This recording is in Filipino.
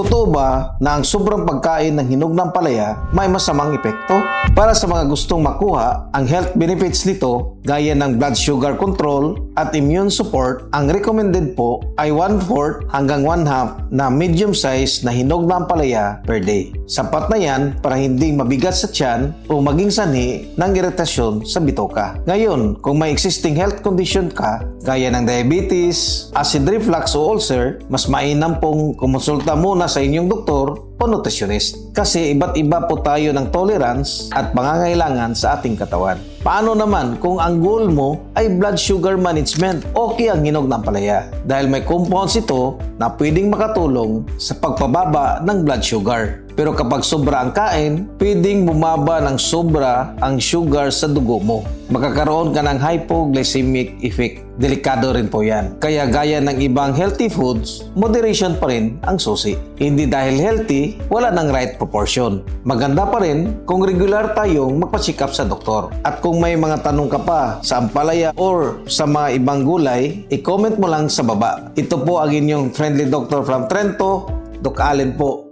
Totoo ba na ang sobrang pagkain ng hinog ng palaya may masamang epekto? Para sa mga gustong makuha ang health benefits nito gaya ng blood sugar control at immune support, ang recommended po ay 1/4 hanggang 1/2 na medium size na hinog ng palaya per day. Sapat na yan para hindi mabigat sa tiyan o maging sanhi ng iritasyon sa bitoka. Ngayon, kung may existing health condition ka gaya ng diabetes, acid reflux o ulcer, mas mainam pong kumonsulta muna sa inyong doktor o nutritionist. Kasi iba't iba po tayo ng tolerance at pangangailangan sa ating katawan. Paano naman kung ang goal mo ay blood sugar management? Okay ang hinog ng palaya dahil may compounds ito na pwedeng makatulong sa pagpababa ng blood sugar. Pero kapag sobra ang kain, pwedeng bumaba ng sobra ang sugar sa dugo mo. Magkakaroon ka ng hypoglycemic effect. Delikado rin po yan. Kaya gaya ng ibang healthy foods, moderation pa rin ang susi. Hindi dahil healthy, wala ng right proportion. Maganda pa rin kung regular tayong magpa-check up sa doktor. At kung may mga tanong ka pa sa ampalaya or sa mga ibang gulay, i-comment mo lang sa baba. Ito po ang inyong friendly doctor from Trento, Doc Allen po